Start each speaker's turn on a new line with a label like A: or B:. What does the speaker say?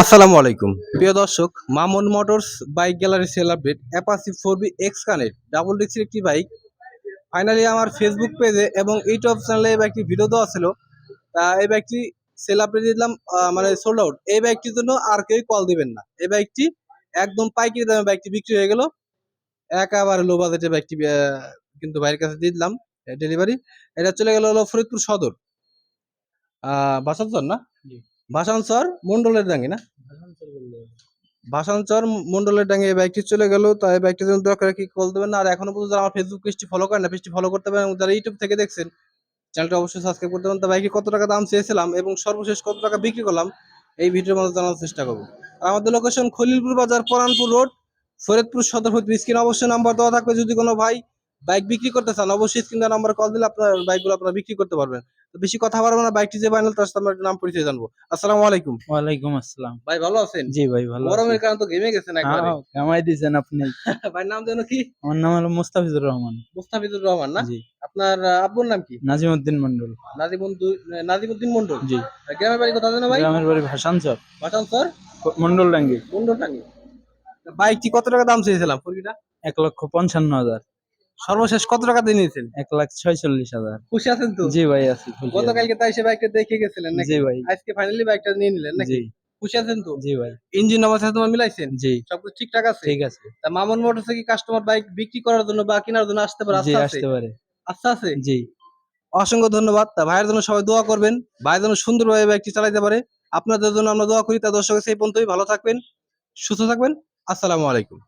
A: আসসালামু আলাইকুম। প্রিয় দর্শক, Mamun motors bike gallery sale update Apache four B X connect, double ডিক্সের একটি বাইক। ফাইনালি আমার ফেসবুক পেজে এবং ইউটিউব চ্যানেলে এই বাইকটি ভিডিও দেওয়া ছিল। তা এই বাইকটি সেল আপডেট দিলাম মানে সোল্ড আউট এই বাইকটির জন্য আর কেউ কল দিবেন না। এই বাইকটি একদম পাইকারি দামে বাইকটি বিক্রি হয়ে গেল। একেবারে লো বাজেটে বাইকটি কিন্তু বাইরের কাছে দিয়ে দিলাম ডেলিভারি এটা চলে গেল হলো ফরিদপুর সদর। বাসানচর না?
B: জি।
A: বাসানচর মন্ডলের ডাঙ্গি না? ভাষাঞ্চর মন্ডলের ডাঙ্গে, এই বাইকটি চলে গেল তাই বাইকটি জন্য দরকার কি কল দেবেন? না, আর এখনও পর্যন্ত আমার ফেসবুক পেজটি ফলো করেন না পেজটি ফলো করতে পারেন যারা ইউটিউব থেকে দেখছেন চ্যানেলটা অবশ্যই সাবস্ক্রাইব করতে পারেন। তা বাইকে কত টাকা দাম চেয়েছিলাম এবং সর্বশেষ কত টাকা বিক্রি করলাম, এই ভিডিওর মধ্যে জানার চেষ্টা করব। আর আমাদের লোকেশন খলিলপুর বাজার, পরানপুর রোড ফরিদপুর সদর ফরিদপুর স্ক্রিন অবশ্যই নাম্বার দেওয়া থাকবে। যদি কোনো ভাই বাইক বিক্রি করতে চান, অবশ্যই স্ক্রিন নাম্বার কল দিলে আপনার বাইকগুলো আপনারা বিক্রি করতে পারবেন। তো বেশি কথা বলব না বাইকটি যে বানাল তার সাথে আমরা নাম পরিচয় জানব। আসসালামু আলাইকুম।
B: ওয়ালাইকুম আসসালাম।
A: ভাই ভালো আছেন?
B: জি ভাই ভালো
A: গরমের কারণে তো ঘেমে গেছেন একবারে।
B: হ্যাঁ কামাই দিয়েছেন আপনি।
A: ভাই নাম যেন কি?
B: আমার নাম হলো মুস্তাফিজুর রহমান।
A: মুস্তাফিজুর রহমান না?
B: জি।
A: আপনার আব্বুর নাম কি?
B: নাজিমউদ্দিন মন্ডল
A: নাজিমুদ্দিন নাজিমুদ্দিন মন্ডল
B: জি।
A: গ্রামের বাড়ি কোথায় জানো ভাই?
B: গ্রামের বাড়ি ভাসানচর
A: স্যার।
B: মন্ডল ডাঙ্গি
A: মন্ডল টাঙ্গি বাইকটি কত টাকা দাম চেয়েছিলাম? ফুলকিটা
B: এক লক্ষ পঞ্চান্ন হাজার।
A: সর্বশেষ কত টাকা দিয়ে নিয়েছেন?
B: এক লাখ ছয়চল্লিশ হাজার।
A: খুশি আছেন তো?
B: জি ভাই আছি
A: গতকালকে তাই সে বাইকটা দেখে গেছিলেন নাকি?
B: জি ভাই।
A: আজকে ফাইনালি বাইকটা নিয়ে নিলেন নাকি? খুশি আছেন তো?
B: জি ভাই।
A: ইঞ্জিন আমার সাথে তোমার মিলাইছেন?
B: জি।
A: সবকিছু ঠিকঠাক আছে?
B: ঠিক আছে।
A: তা মামুন মোটরস কি কাস্টমার বাইক বিক্রি করার জন্য বা কেনার জন্য আসতে পারে?
B: জি আসতে পারে।
A: আচ্ছা আছে?
B: জি।
A: অসংখ্য ধন্যবাদ। তা ভাইয়ের জন্য সবাই দোয়া করবেন। ভাইয়ের জন্য সুন্দরভাবে বাইকটি চালাতে পারে। আপনাদের জন্য আমরা দোয়া করি। তা দর্শক সেই পর্যন্তই ভালো থাকবেন সুস্থ থাকবেন। আসসালামু আলাইকুম।